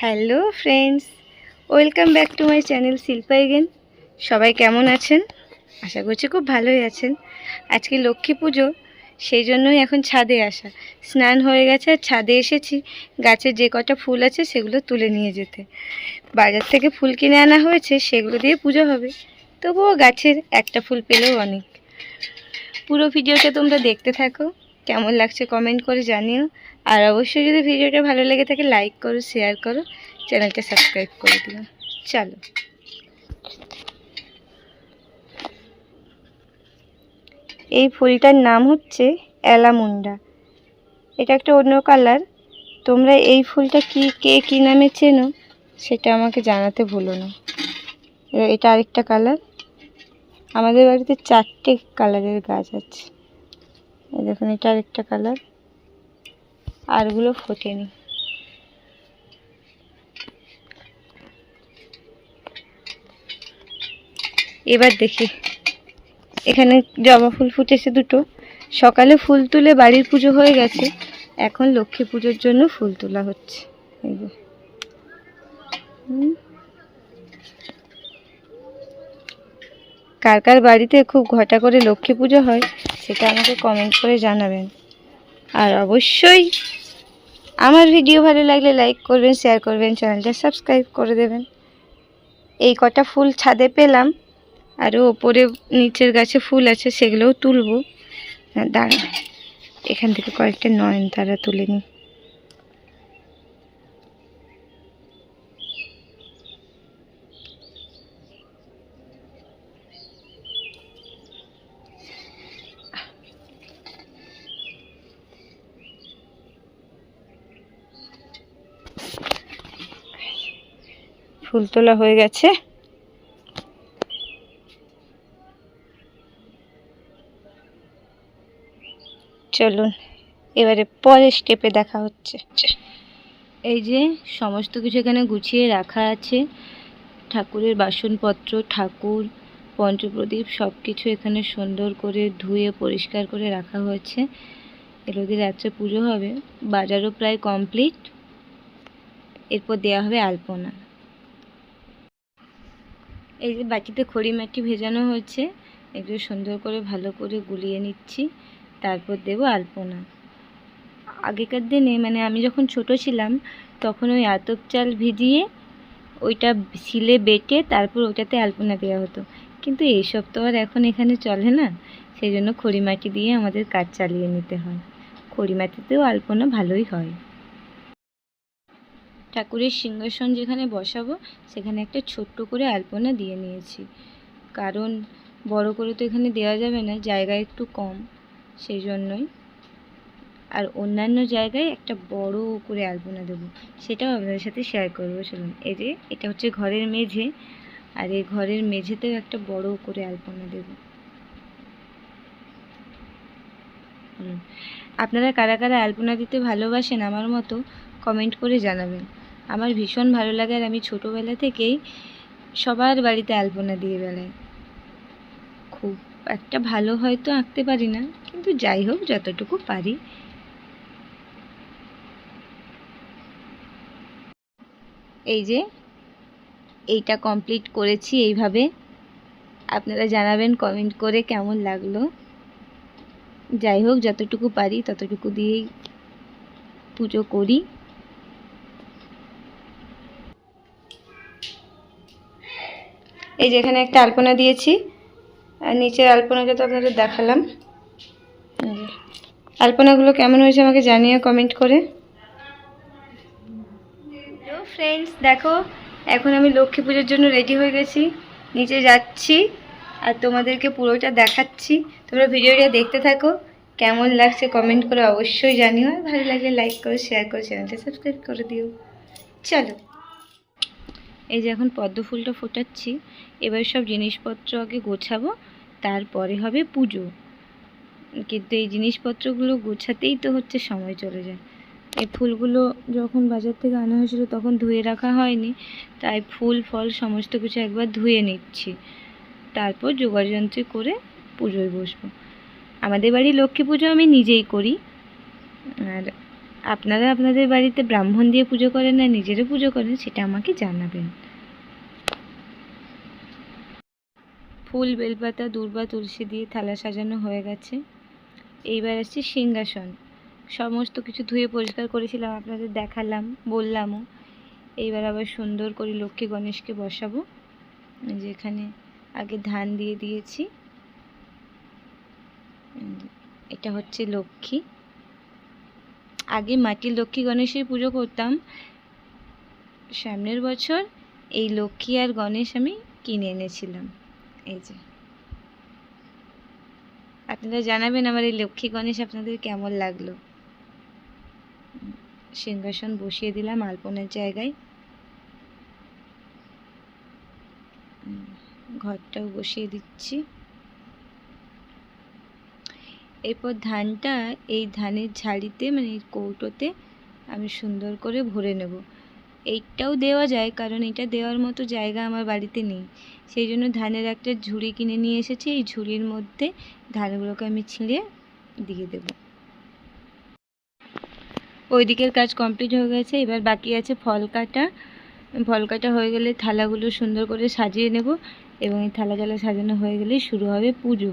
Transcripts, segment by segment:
Hello friends welcome back to my channel Shilpa again সবাই কেমন আছেন? আশা করছি খুব ভালোই আছেন। আজকে লক্ষ্মী পুজো, সেই জন্যই এখন ছাদে আসা। স্নান হয়ে গেছে, আর ছাদে এসেছি। গাছের যে কটা ফুল আছে, সেগুলো তুলে নিয়ে যেতে। বাজার থেকে ফুল কিনে আনা হয়েছে, সেগুলো দিয়ে পুজো হবে। তবুও গাছের একটা ফুল পেলেও অনেক। পুরো ভিডিওটা তোমরা দেখতে থাকো। কেমন লাগছে কমেন্ট করে জানিও। আর অবশ্যই যদি ভিডিওটা ভালো লেগে থাকে লাইক করো শেয়ার করো চ্যানেলটা সাবস্ক্রাইব করে দিও। চলো। এই ফুলটার নাম হচ্ছে অ্যালামুন্ডা। এটা একটা অন্য কালার তোমরা এই ফুলটা কি, কে, কী নামে চেনো, সেটা আমাকে জানাতে ভুলো না। এটা আরেকটা কালার আমাদের বাড়িতে চারটে কালারের গাছ আছে। দেখুন, এটা আরেকটা কালার আরগুলো ফোটেনি। এবার দেখি। এখানে জবা ফুল ফুটেছে দুটো। সকালে ফুল তুলে বাড়ির পুজো হয়ে গেছে। এখন লক্ষ্মী পুজোর জন্য ফুল তোলা হচ্ছে। এই যে। হুম। কার কার বাড়িতে খুব ঘটা করে লক্ষ্মী পুজো হয় সেটা আমাকে কমেন্ট করে জানাবেন। আর অবশ্যই আমার ভিডিও ভালো লাগলে লাইক করবেন শেয়ার করবেন চ্যানেলটা সাবস্ক্রাইব করে দেবেন। এই কটা ফুল ছাদে পেলাম আরও ওপরে নিচের গাছে ফুল আছে সেগুলোও তুলব। হ্যাঁ, দাঁড়া এখান থেকে কয়েকটা নয়নতারা তুলে নিই। ফুল তোলা হয়ে গেছে। চলুন, এবারে পরের স্টেপে দেখা হচ্ছে। এই যে সমস্ত কিছু এখানে গুছিয়ে রাখা আছে। ঠাকুরের বাসনপত্র, ঠাকুর, পঞ্চপ্রদীপ সব কিছু এখানে সুন্দর করে ধুয়ে পরিষ্কার করে রাখা হয়েছে। এগুলো দিয়ে রাত্রে পুজো হবে, বাজারও প্রায় কমপ্লিট এরপর দেওয়া হবে আলপনা। এই যে বাটিতে খড়ি মাটি ভেজানো হয়েছে এগুলো সুন্দর করে ভালো করে গুলিয়ে নিচ্ছি, তারপর দেবো আলপনা। আগেকার দিনে মানে আমি যখন ছোট ছিলাম, তখন ওই আতপ চাল ভিজিয়ে ওইটা শিলে বেটে তারপর ওটাতে আলপনা দেওয়া হতো। কিন্তু এইসব তো আর এখন এখানে চলে না, সেই জন্য খড়ি মাটি দিয়ে আমাদের কাজ চালিয়ে নিতে হয়। খড়ি মাটিতেও আলপনা ভালোই হয়। ঠাকুরের সিংহাসন যেখানে বসাবো, সেখানে একটা ছোট্ট করে আলপনা দিয়ে নিয়েছি। কারণ বড় করে তো এখানে দেওয়া যাবে না, জায়গা একটু কম সেই জন্যই আর অন্যান্য জায়গায় একটা বড় করে আলপনা দেবো, সেটাও আপনাদের সাথে শেয়ার করব, চলুন। এই যে, এটা হচ্ছে ঘরের মেঝে, আর এই ঘরের মেঝেতেও একটা বড় করে আলপনা দেবো। আপনারা কারা কারা আলপনা দিতে ভালোবাসেন আমার মতো কমেন্ট করে জানাবেন। আমার ভীষণ ভালো লাগে আর আমি ছোটোবেলা থেকেই সবার বাড়িতে আলপনা দিয়ে বেড়াই। খুব একটা ভালো হয়তো আঁকতে পারি না, কিন্তু যাই হোক, যতটুকু পারি। এই যে, এইটা কমপ্লিট করেছি এইভাবে। আপনারা জানাবেন কমেন্ট করে কেমন লাগল। যাই হোক, যতটুকু পারি ততটুকু দিয়েই পুজো করি। এই যে এখানে একটা আলপনা দিয়েছি, আর নিচের আলপনাটা তো আপনাদের দেখালাম। আলপনাগুলো কেমন হয়েছে আমাকে জানিয়ে কমেন্ট করে। ফ্রেন্ডস দেখো, এখন আমি লক্ষ্মী পুজোর জন্য রেডি হয়ে গেছি। নিচে যাচ্ছি, আর তোমাদেরকে পুরোটা দেখাচ্ছি। তোমরা ভিডিওটা দেখতে থাকো, কেমন লাগছে কমেন্ট করে অবশ্যই জানিও। আর ভালো লাগলে লাইক করো শেয়ার করো চ্যানেলটা সাবস্ক্রাইব করে দিও। চলো। এই যে এখন পদ্ম ফুলটা ফোটাচ্ছি, এবার সব জিনিসপত্র আগে গোছাবো, তারপরে হবে পুজো। কিন্তু এই জিনিসপত্রগুলো গোছাতেই তো হচ্ছে সময় চলে যায়। এই ফুলগুলো যখন বাজার থেকে আনা হয়েছিল তখন ধুয়ে রাখা হয়নি, তাই ফুল, ফল সমস্ত কিছু একবার ধুয়ে নিচ্ছি। তারপর যোগাযন্ত্রে করে পুজোয় বসবো। আমাদের বাড়ি লক্ষ্মী পুজো আমি নিজেই করি। আর আপনারা আপনাদের বাড়িতে ব্রাহ্মণ দিয়ে পুজো করেন না নিজেরও পুজো করেন, সেটা আমাকে জানাবেন। ফুল, বেলপাতা, দূর্বা, তুলসী দিয়ে থালা সাজানো হয়ে গেছে। এইবার আসছে সিংহাসন। সমস্ত কিছু ধুয়ে পরিষ্কার করেছিলাম, আপনাদের দেখালাম, বললামও। এইবার আবার সুন্দর করে লক্ষ্মী গণেশকে বসাবো। যেখানে আগে ধান দিয়ে দিয়েছি। এটা হচ্ছে লক্ষ্মী। আগে মাটির লক্ষ্মী গণেশের পুজো করতাম। সামনের বছর এই লক্ষ্মী আর গণেশ আমি কিনে এনেছিলাম। এই যে। আপনারা জানাবেন আমার এই লক্ষ্মী গণেশ আপনাদের কেমন লাগল? সিংহাসন বসিয়ে দিলাম আলপনার জায়গায়। ঘরটাও বসিয়ে দিচ্ছি। এরপর ধানটা এই ধানের ঝাড়িতে মানে কৌটোতে আমি সুন্দর করে ভরে নেব। এইটাও দেওয়া যায়, কারণ এটা দেওয়ার মতো জায়গা আমার বাড়িতে নেই। সেই জন্য ধানের একটা ঝুড়ি কিনে নিয়ে এসেছি। এই ঝুড়ির মধ্যে ধানগুলোকে আমি ছিঁড়ে দিয়ে দেব। ওই দিকের কাজ কমপ্লিট হয়ে গেছে। এবার বাকি আছে ফল কাটা। ফল কাটা হয়ে গেলে থালাগুলো সুন্দর করে সাজিয়ে নেব এবং এই থালা জালা সাজানো হয়ে গেলে শুরু হবে পুজো।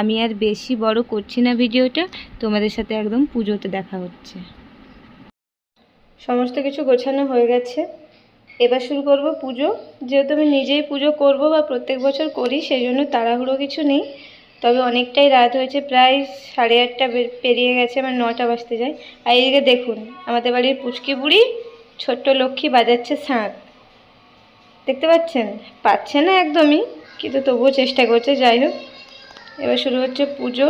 আমি আর বেশি বড় করছি না ভিডিওটা, তোমাদের সাথে একদম পুজোতে দেখা হচ্ছে। সমস্ত কিছু গোছানো হয়ে গেছে। এবার শুরু করব পুজো। যেহেতু আমি নিজেই পুজো করব বা প্রত্যেক বছর করি, সেই জন্য তাড়াহুড়ো কিছু নেই। তবে অনেকটাই রাত হয়েছে, প্রায় সাড়ে আটটা পেরিয়ে গেছে, আমার নটা বাজতে যায়। আর এইদিকে দেখুন, আমাদের বাড়ির পুচকি বুড়ি, ছোট্ট লক্ষ্মী বাজাচ্ছে শাঁখ দেখতে পাচ্ছেন? পাচ্ছে না একদমই, কিন্তু তবুও চেষ্টা করছে, যাই হোক। এবার শুরু হচ্ছে পুজো।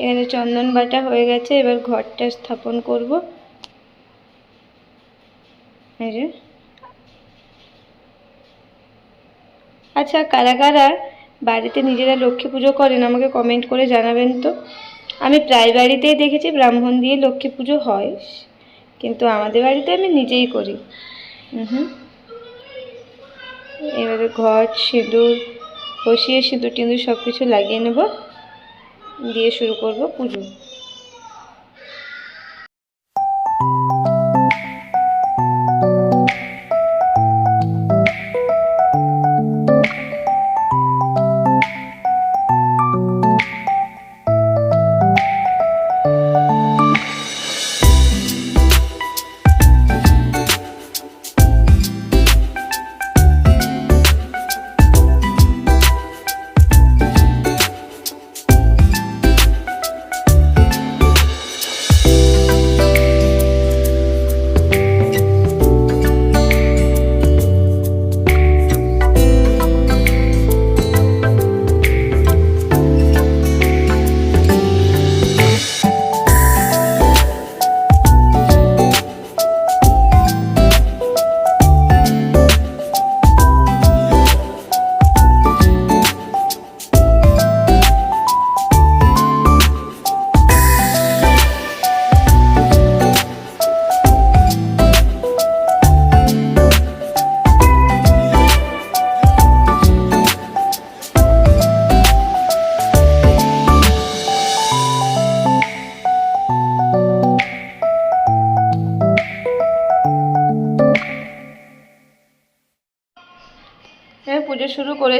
এখানে চন্দন বাটা হয়ে গেছে, এবার ঘরটা স্থাপন করব। এই যে। আচ্ছা কারা কারা বাড়িতে নিজেরা লক্ষ্মী পুজো করেন আমাকে কমেন্ট করে জানাবেন তো। আমি প্রায় বাড়িতেই দেখেছি ব্রাহ্মণ দিয়ে লক্ষ্মী পুজো হয়, কিন্তু আমাদের বাড়িতে আমি নিজেই করি। হুম। এবারে ঘর, সিঁদুর বসিয়ে সিঁদুর টিঁদুর সব কিছু লাগিয়ে নেব। দিয়ে শুরু করব পুজো।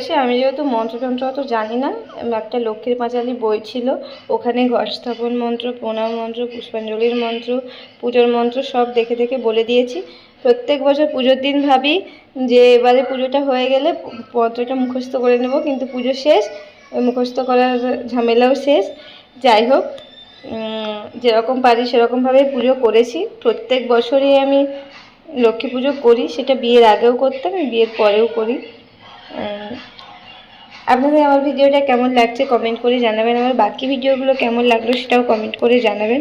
করেছে আমি যেহেতু মন্ত্রতন্ত্র অত জানি না, একটা লক্ষ্মীর পাঁচালী বই ছিল, ওখানে ঘর স্থাপন মন্ত্র, প্রণাম মন্ত্র, পুষ্পাঞ্জলির মন্ত্র, পুজোর মন্ত্র সব দেখে দেখে বলে দিয়েছি। প্রত্যেক বছর পুজোর দিন ভাবি যে এবারে পুজোটা হয়ে গেলে প- মন্ত্রটা মুখস্থ করে নেব, কিন্তু পুজো শেষ, মুখস্থ করার ঝামেলাও শেষ। যাই হোক যেরকম পারি সেরকমভাবে পুজো করেছি। প্রত্যেক বছরই আমি লক্ষ্মী পুজো করি, সেটা বিয়ের আগেও করতাম, বিয়ের পরেও করি। আপনাদের আমার ভিডিওটা কেমন লাগছে কমেন্ট করে জানাবেন। আমার বাকি ভিডিওগুলো কেমন লাগল সেটাও কমেন্ট করে জানাবেন।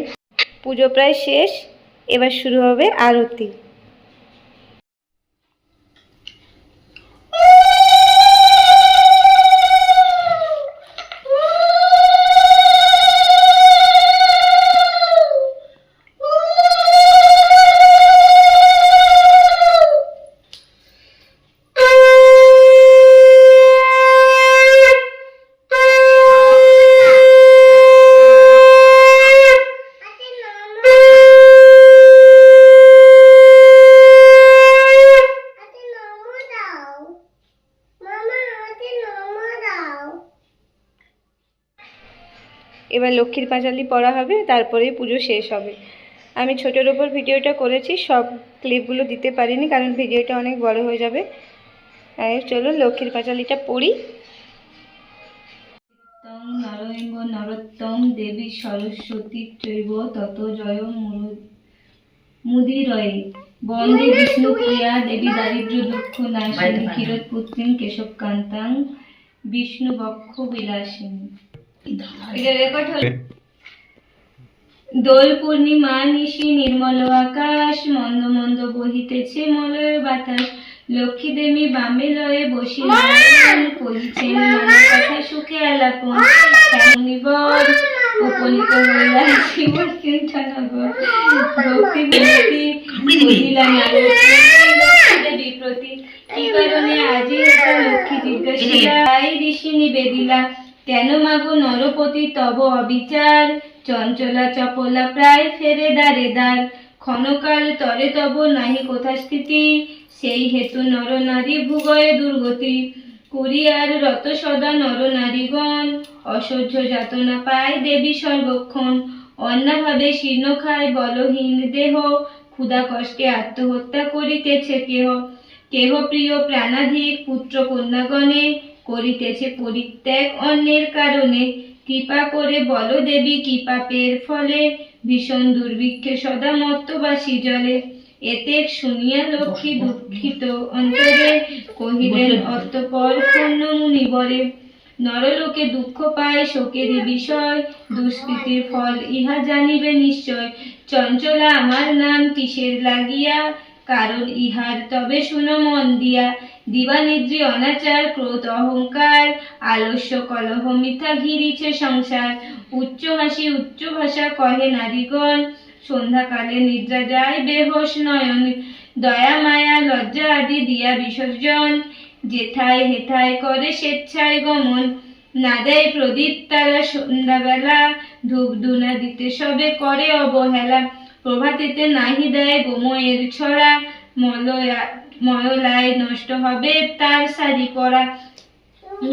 পুজো প্রায় শেষ। এবার শুরু হবে আরতি। লক্ষ্মীর পাঁচালি পড়া হবে তারপরেই পুজো শেষ হবে। আমি ছোটোর ওপর ভিডিওটা করেছি সব ক্লিপগুলো দিতে পারিনি কারণ ভিডিওটা অনেক বড় হয়ে যাবে। চলুন লক্ষ্মীর পাঁচালিটা পড়ি। নরৈব নরোত্তম দেবী সরস্বতী চৈব তত জয় মুদিরয়ে। বন্দে বিষ্ণু প্রিয়া দেবী দারিদ্র দুঃখ নাশিনী বিষ্ণু বক্ষ বিলাসিনী। দোল পূর্ণিমা নিশি নির্মল আকাশ মন্দ মন্দ বহিতেছে মলয় বাতাস। লক্ষ্মী দেবী বামে লয়ে বসিলেন কহিছেন নানা কথা সুখে আলাপন। নিবর উপনীত হইলা ভক্তি বিনতি বুঝিলা দেবী। প্রতি কি কারণে আজি লক্ষ্মী জিজ্ঞাসিলা ঋষি নিবেদিলা কেন মাগো নরপতি তব অবিচার? চঞ্চলা চপলা প্রায় ফেরে দাঁড়ে দ্বার। ক্ষণকাল তরে তব নাহি কোথা স্থিতি? সেই হেতু নর নারী ভুগয়ে দুর্গতি। কুরিয়ার রত সদা নর নারীগণ। অসহ্য যাতনা পায় দেবী সর্বক্ষণ। অন্যভাবে শীর্ণ খায় বলহীন দেহ। ক্ষুধা কষ্টে আত্মহত্যা করিতেছে কেহ। কেহ প্রিয় প্রাণাধিক পুত্র কন্যাগণে। করিতেছে পরিত্যাগ অন্যের কারণে। কৃপা করে বল দেবী কি পাপের ফলে ভীষণ দুর্ভিক্ষে সদা মত্তবাসী জলে। এতে শুনিয়া লক্ষ্মী দুঃখিত অন্তরে কহিলেন অতঃপর পূর্ণ মুনিবরে নরলোকে দুঃখ পায় শোকেরই বিষয় দুষ্কৃতির ফল ইহা জানিবে নিশ্চয়। চঞ্চলা আমার নাম কিসের লাগিয়া? কারণ ইহার তবে শুনো মন দিয়া। দিবানিদ্রি অনাচার, ক্রোধ অহংকার, আলস্য কলহ মিথ্যা ঘিরিছে সংসার। উচ্চ হাসি, উচ্চ ভাষা কহে নারীগণ, সন্ধ্যাকালে নিদ্রা যায় বেহোশ নয়ন। দয়া, মায়া, লজ্জা আদি দিয়া বিসর্জন। যেথায় হেথায় করে স্বেচ্ছায় গমন। না দেয় প্রদীপ তারা সন্ধ্যাবেলা। ধূপ ধুনা দিতে সবে করে অবহেলা। প্রভাতেতে নাহি দেয় গোময়ের ছড়া। মলয়া ময়লায় নষ্ট হবে, তার শাড়ি পরা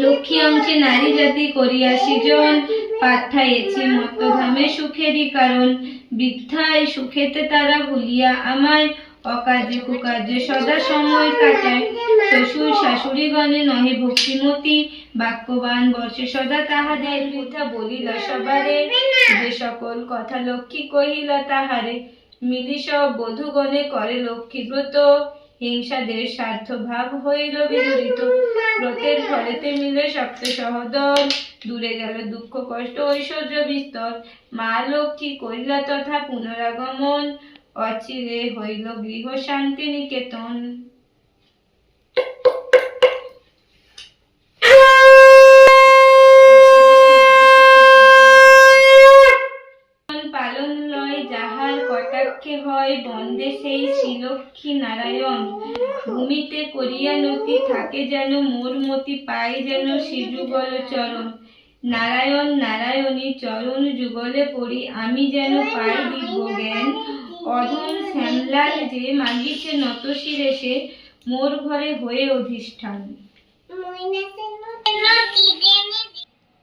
লক্ষ্মী অংশে নারী জাতি করিয়া সৃজন পাঠাইয়েছি মত্তধামে সুখেরই কারণ, বৃদ্ধায় সুখেতে তারা ভুলিয়া আমায় অকাজে কুকাজে সদা সময় কাটায়। শ্বশুর শাশুড়ি গণে নহে ভক্তিমতী, বাক্যবান বর্ষে সদা তাহাদের বৃদ্ধা বলিলা সবারে। যে সকল কথা লক্ষ্মী কহিলা তাহারে মিলি সব বধূগণে করে লক্ষ্মী ব্রত হিংসাদের স্বার্থ ভাব হইল বিদরিত। ব্রতের ফলেতে মিলে সপ্ত সহদর, দূরে গেল দুঃখ, কষ্ট, ঐশ্বর্য বিস্তর। মা লক্ষ্মী কহিলা তথা পুনরাগমন, অচিরে হইল গৃহ শান্তি নিকেতন। পালন লয় যাহার কটাক্ষে হয় সেই শ্রীলক্ষ্মী নারায়ণ ভূমিতে করিয়া নতি থাকে যেন, মোর মতি পাই যেন শ্রীযুগল চরণ। নারায়ণ, নারায়ণী চরণ যুগলে পড়ি, আমি যেন পাই দিব্য জ্ঞান অধম শ্যামলাল যে মাগিছে নত শিরে সে, মোর ঘরে হয়ে অধিষ্ঠান।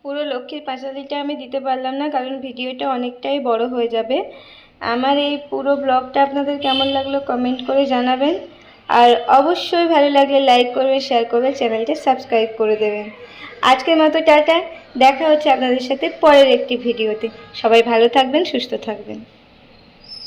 পুরো লক্ষ্মীর পাঁচালিটা আমি দিতে পারলাম না, কারণ ভিডিওটা অনেকটাই বড় হয়ে যাবে। আমার এই পুরো ব্লগটা আপনাদের কেমন লাগল কমেন্ট করে জানাবেন। আর অবশ্যই ভালো লাগলে লাইক করবে শেয়ার করবে চ্যানেলটা সাবস্ক্রাইব করে দেবেন। আজকের মতো টাটা, দেখা হচ্ছে আপনাদের সাথে পরের একটি ভিডিওতে। সবাই ভালো থাকবেন, সুস্থ থাকবেন।